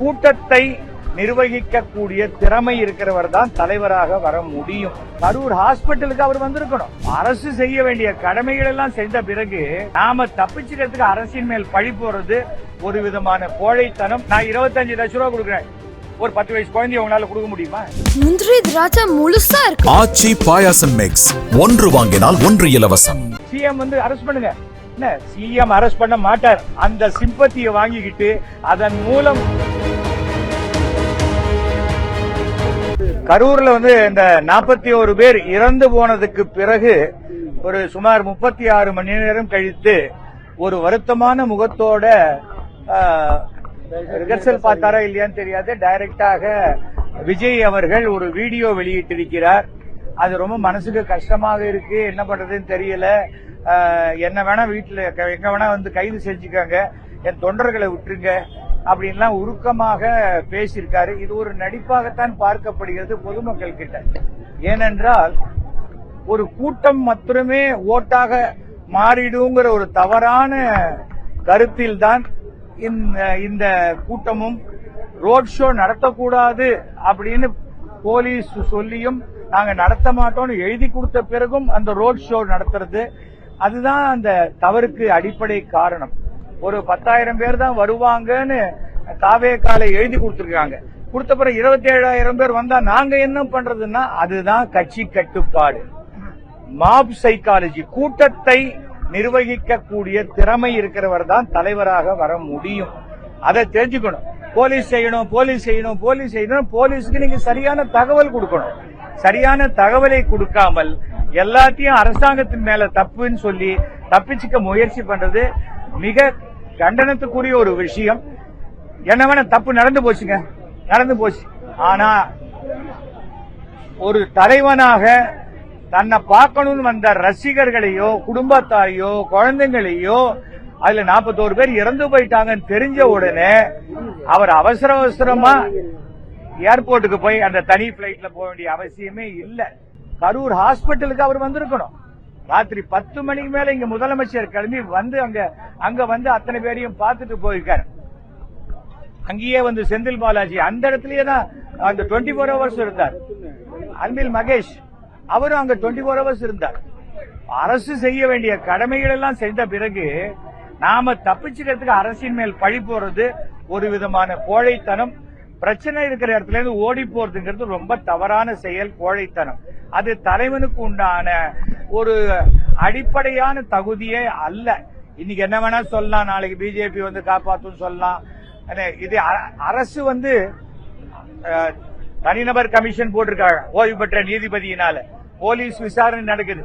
கூட்டத்தை நிர்வகிக்கக்கூடிய திறமை இருக்கிறவர் தான் தலைவராக வர முடியும். கரூர் ஹாஸ்பிட்டலுக்கு அவர் வந்திருக்கணும். அரசு செய்ய வேண்டிய கடமைகள் எல்லாம் செய்த பிறகு நாம தப்பிச்சுக்கிறதுக்கு அரசின் மேல் பழி போறது ஒரு விதமான கோழைத்தனம். நான் இருபத்தஞ்சு லட்சம் ரூபா கொடுக்குறேன். ஒரு பத்து வயசு குழந்தைய உங்களால கொடுக்க முடியுமா? முந்திரி திராட்சை முழுசா இருக்கு. ஆச்சி பாயாசம் மிக்ஸ் ஒன்று வாங்கினால் ஒன்று இலவசம். சிஎம் வந்து அரெஸ்ட் பண்ணுங்க. என்ன? சிஎம் அரெஸ்ட் பண்ண மாட்டார். அந்த சிம்பத்தியை வாங்கிக்கிட்டு அதன் மூலம் கரூர்ல வந்து இந்த நாற்பத்தி ஒரு பேர் இறந்து போனதுக்கு பிறகு ஒரு சுமார் முப்பத்தி ஆறு மணி நேரம் கழித்து ஒரு வருத்தமான முகத்தோட ரிஹர்சல் பார்த்தாரா இல்லையான்னு தெரியாது. டைரக்டாக விஜய் அவர்கள் ஒரு வீடியோ வெளியிட்டிருக்கிறார். அது ரொம்ப மனசுக்கு கஷ்டமாக இருக்கு. என்ன பண்றதுன்னு தெரியல. என்ன வேணா வீட்டில் எங்க வேணா வந்து கைது செஞ்சுக்காங்க என் தொண்டர்களை விட்டுருங்க அப்படின்லாம் உருக்கமாக பேசியிருக்காரு. இது ஒரு நடிப்பாகத்தான் பார்க்கப்படுகிறது பொதுமக்கள் கிட்ட. ஏனென்றால் ஒரு கூட்டம் மாத்திரமே ஓட்டாக மாறிடுங்கிற ஒரு தவறான கருத்தில் தான் இந்த இந்த கூட்டமும் ரோட் ஷோ நடத்தக்கூடாது அப்படின்னு போலீஸ் சொல்லியும் நாங்க நடத்த மாட்டோம்னு எழுதி கொடுத்த பிறகும் அந்த ரோட் ஷோ நடத்துறது. அதுதான் அந்த தவறுக்கு அடிப்படை காரணம். ஒரு பத்தாயிரம் பேர் தான் வருவாங்கன்னு காவே காலை எழுதி கொடுத்துருக்காங்க. கொடுத்த பிறகு இருபத்தி ஏழாயிரம் பேர் வந்தா நாங்க என்ன பண்றதுன்னா அதுதான் கட்சி கட்டுப்பாடு. மாப் சைக்காலஜி கூட்டத்தை நிர்வகிக்கக்கூடிய திறமை இருக்கிறவர் தான் தலைவராக வர முடியும். அதை தெரிஞ்சுக்கணும். போலீஸ் செய்யணும் போலீஸ் செய்யணும் போலீஸ் செய்யணும். போலீஸுக்கு நீங்க சரியான தகவல் கொடுக்கணும். சரியான தகவலை கொடுக்காமல் எல்லாத்தையும் அரசாங்கத்தின் மேல தப்புன்னு சொல்லி தப்பிச்சுக்க முயற்சி பண்றது மிக கண்டனத்துக்குரிய ஒரு விஷயம். என்ன வேணா தப்பு நடந்து போச்சுங்க. நடந்து போச்சு. ஆனா ஒரு தலைவனாக தன்னை பார்க்கணும்னு வந்த ரசிகர்களையோ குடும்பத்தாரையோ குழந்தைங்களையோ அதுல நாற்பத்தோரு பேர் இறந்து போயிட்டாங்கன்னு தெரிஞ்ச உடனே அவர் அவசர அவசரமா ஏர்போர்ட்டுக்கு போய் அந்த தனி பிளைட்ல போக வேண்டிய அவசியமே இல்லை. கரூர் ஹாஸ்பிட்டலுக்கு அவர் வந்திருக்கணும். ராத்திரி பத்து மணிக்கு மேல இங்க முதலமைச்சர் கிளம்பி வந்து அங்க அங்க வந்து அத்தனை பேரையும் பார்த்துட்டு போயிருக்காரு. அங்கேயே வந்து செந்தில் பாலாஜி அந்த இடத்துலயே தான் அந்த டுவெண்ட்டி ஃபோர் ஹவர்ஸ் இருந்தார். அன்பில் மகேஷ் அவரும் அங்க டுவெண்ட்டி ஃபோர் ஹவர்ஸ் இருந்தார். அரசு செய்ய வேண்டிய கடமைகள் எல்லாம் செய்த பிறகு நாம தப்பிச்சுக்கிறதுக்கு அரசின் மேல் பழி போறது ஒரு விதமான கோழைத்தனம் பிரச்சனை இருக்கிற இடத்துல இருந்து ஓடி போறதுங்கிறது ரொம்ப தவறான செயல் கோழைத்தனம். அது தலைவனுக்கு உண்டான ஒரு அடிப்படையான தகுதியே அல்ல. இன்னைக்கு என்ன வேணா சொல்லலாம். நாளைக்கு பிஜேபி வந்து காப்பாத்தும் சொல்லலாம். இது அ- அரசு வந்து தனிநபர் கமிஷன் போட்டிருக்காங்க. ஓய்வு பெற்ற நீதிபதியினால. போலீஸ் விசாரணை நடக்குது.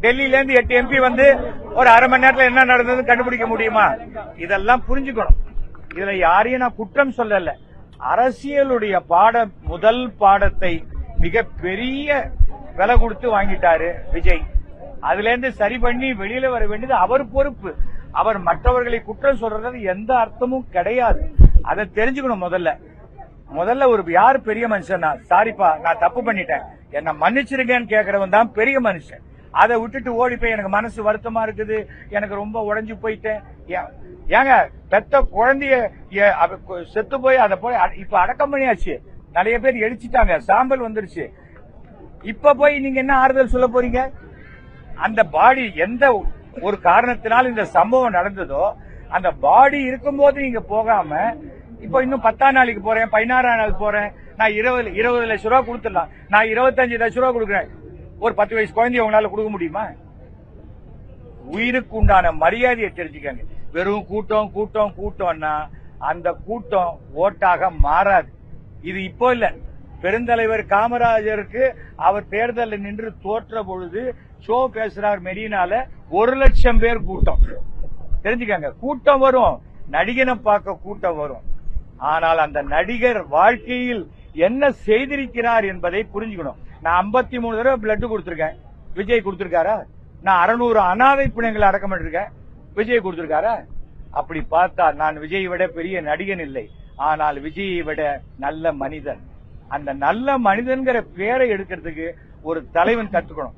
டெல்லியில இருந்து எட்டு எம்பி வந்து ஒரு அரை மணி நேரத்தில் என்ன நடந்ததுன்னு கண்டுபிடிக்க முடியுமா? இதெல்லாம் புரிஞ்சுக்கணும். இதுல யாரையும் நான் குற்றம் சொல்லலை. அரசியலுடைய பாட முதல் பாடத்தை மிக பெரிய விலை கொடுத்து வாங்கிட்டாரு விஜய். அதுல இருந்து சரி பண்ணி வெளியில வர வேண்டியது அவர் பொறுப்பு. அவர் மற்றவர்களை குற்றம் சொல்றது எந்த அர்த்தமும் கிடையாது. அதை தெரிஞ்சுக்கணும் முதல்ல. முதல்ல ஒரு யார் பெரிய மனுஷனா சாரிப்பா நான் தப்பு பண்ணிட்டேன். என்ன மன்னிச்சிருங்கன்னு கேக்குறவன் தான் பெரிய மனுஷன். அதை விட்டுட்டு ஓடி போய் எனக்கு மனசு வருத்தமா இருக்குது எனக்கு ரொம்ப உடஞ்சு போயிட்டேன். ஏங்க பெத்த குழந்தைய செத்து போய் அதை போய் அட- இப்ப அடக்கம் பண்ணியாச்சு. நிறைய பேர் எடிச்சிட்டாங்க சாம்பல் வந்துருச்சு. இப்ப போய் நீங்க என்ன ஆறுதல் சொல்ல போறீங்க? அந்த பாடி எந்த ஒரு காரணத்தினால் இந்த சம்பவம் நடந்ததோ அந்த பாடி இருக்கும்போது நீங்க போகாம இப்போ இன்னும் பத்தாம் நாளைக்கு போறேன் பதினாறாம் நாள் போறேன் நான் இருபது இருபது லட்சம் ரூபா கொடுத்துடலாம். நான் இருபத்தஞ்சு லட்சம் ரூபா கொடுக்குறேன். ஒரு பத்து வயசு குழந்தைய உங்களால கொடுக்க முடியுமா? உயிருக்கு உண்டான மரியாதையை தெரிஞ்சுக்கங்க. வெறும் கூட்டம் கூட்டம் கூட்டம்னா அந்த கூட்டம் ஓட்டாக மாறாது. இது இப்போ இல்ல. பெருந்தலைவர் காமராஜருக்கு அவர் தேர்தலில் நின்று தோற்ற பொழுது ஷோ பேசுறார் மெரினால ஒரு லட்சம் பேர் கூட்டம். தெரிஞ்சுக்கங்க கூட்டம் வரும். நடிகனை பார்க்க கூட்டம் வரும். ஆனால் அந்த நடிகர் வாழ்க்கையில் என்ன செய்திருக்கிறார் என்பதை புரிஞ்சுக்கணும். நான் 53 மூணு தடவை பிளட் கொடுத்திருக்கேன். விஜய் கொடுத்திருக்காரா? நான் அறுநூறு அனாதை பிணங்களை அடக்கம் பண்ணிருக்கேன். விஜய் கொடுத்திருக்காரா? அப்படி பார்த்தா நான் விஜய் விட பெரிய நடிகன் இல்லை. ஆனால் விஜயை விட நல்ல மனிதன். அந்த நல்ல மனிதன்கிற பேரை எடுக்கிறதுக்கு ஒரு தலைவன் கத்துக்கணும்.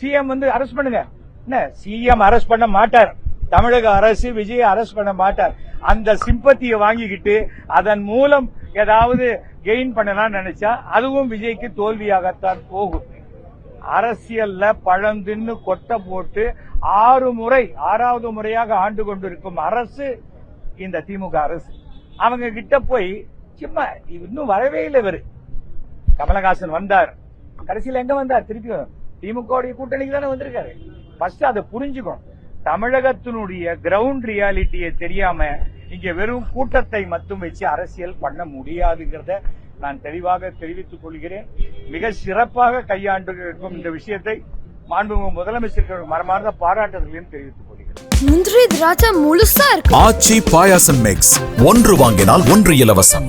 சிஎம் வந்து அரெஸ்ட் பண்ணுங்க. என்ன? சிஎம் அரெஸ்ட் பண்ண மாட்டார். தமிழக அரசு விஜய் அரெஸ்ட் பண்ண மாட்டார். அந்த சிம்பத்தியை வாங்கிக்கிட்டு அதன் மூலம் ஏதாவது கெயின் பண்ணலாம்னு நினைச்சா அதுவும் விஜய்க்கு தோல்வியாகத்தான் போகும். அரசியல்ல பழந்தின்னு கொட்டை போட்டு ஆறு முறை ஆறாவது முறையாக ஆண்டு கொண்டிருக்கும் அரசு இந்த திமுக அரசு. அவங்க கிட்ட போய் சும்மா இன்னும் வரவே இல்லை இவரு. கமலஹாசன் வந்தார். கடைசியில் எங்க வந்தார்? திருப்பி திமுக கூட்டணிக்கு தானே வந்திருக்காரு. ஃபர்ஸ்ட் அதை புரிஞ்சுக்கணும். தமிழகத்தினுடைய கிரவுண்ட் ரியாலிட்டியை தெரியாம இங்க வெறும் கூட்டத்தை மட்டும் வச்சு அரசியல் பண்ண முடியாதுங்கிறத நான் தெளிவாக தெரிவித்துக் கொள்கிறேன். மிக சிறப்பாக கையாண்டு இருக்கும் இந்த விஷயத்தை மாண்புமிகு முதலமைச்சருக்கு மரமார்ந்த பாராட்டுதலையும் தெரிவித்துக் கொள்கிறேன். முந்திரி திராட்சை முழுசா இருக்கு. ஆச்சி பாயாசம் மிக்ஸ் ஒன்று வாங்கினால் ஒன்று இலவசம்.